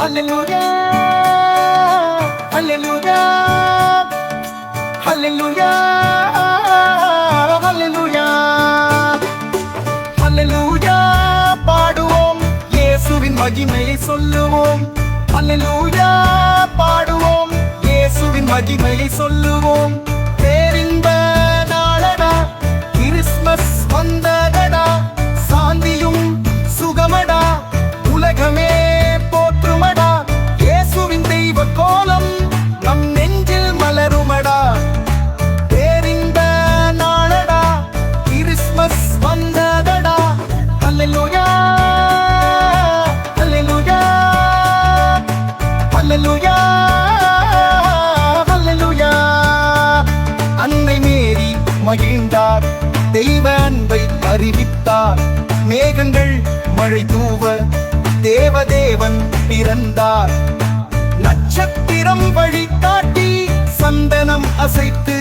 Hallelujah. Hallelujah. Hallelujah. Hallelujah. Hallelujah. பாடுவோம் இயேசுவின் மகிமையை சொல்லுவோம் Hallelujah. பாடுவோம் இயேசுவின் மகிமையை சொல்லுவோம் அறிவித்தார். மேகங்கள் மழை தூவ தேவதேவன் பிறந்தார். நட்சத்திரம் வழிகாட்டி சந்தனம் அசைத்து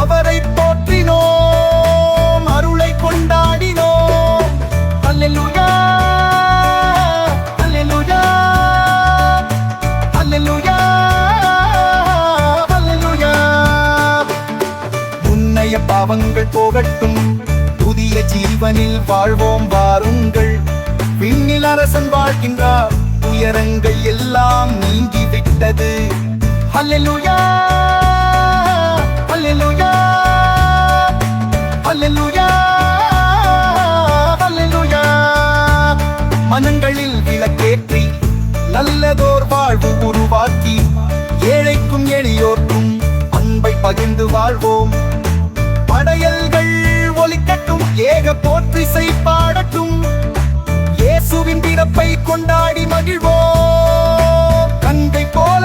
அவரை போற்றினோம் அருளை கொண்டாடினோம். அல்லேலூயா அல்லேலூயா அல்லேலூயா அல்லேலூயா. முன்னைய பாவங்கள் போகட்டும் புதிய ஜீவனில் வாழ்வோம் வாருங்கள். விண்ணில் அரசன் வாழ்கின்றார். உயரங்கள் எல்லாம் நீங்கி விட்டது அல்லேலூயா அல்லேலூயா அல்லேலூயா அல்லேலூயா மனங்களில் விளக்கேற்றி நல்லதோர் வாழ்வு உருவாக்கி ஏழைக்கும் எளியோர்க்கும் அன்பை பகிர்ந்து வாழ்வோம். ஏக போற்றிசை பாடட்டும். இயேசுவின் பிறப்பை கொண்டாடி மகிழ்வோம். கங்கை போல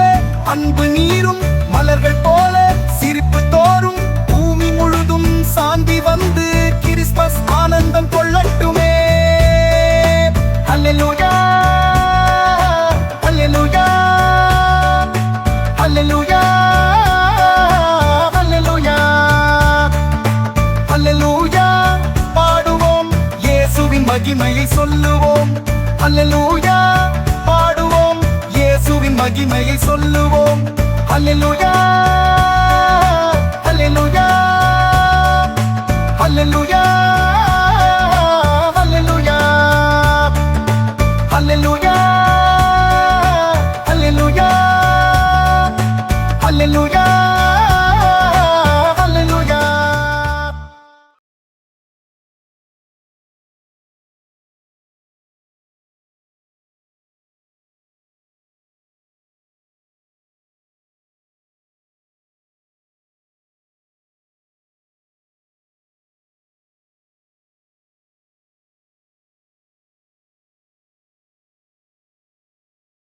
அன்பு நீரும் மலர்கள் போல சிரிப்பு தோறும். பூமி முழுதும் சாந்தி வந்து கிறிஸ்மஸ் ஆனந்தம் கொள்ளட்டுமே. அல்லேலூயா மகிமையை சொல்லுவோம். அல்லேலூயா பாடுவோம். இயேசுவின் மகிமையை சொல்லுவோம். அல்லேலூயா அல்லேலூயா அல்லேலூயா அல்லேலூயா. அல்லேலூயா அல்லேலூயா அல்லேலூயா.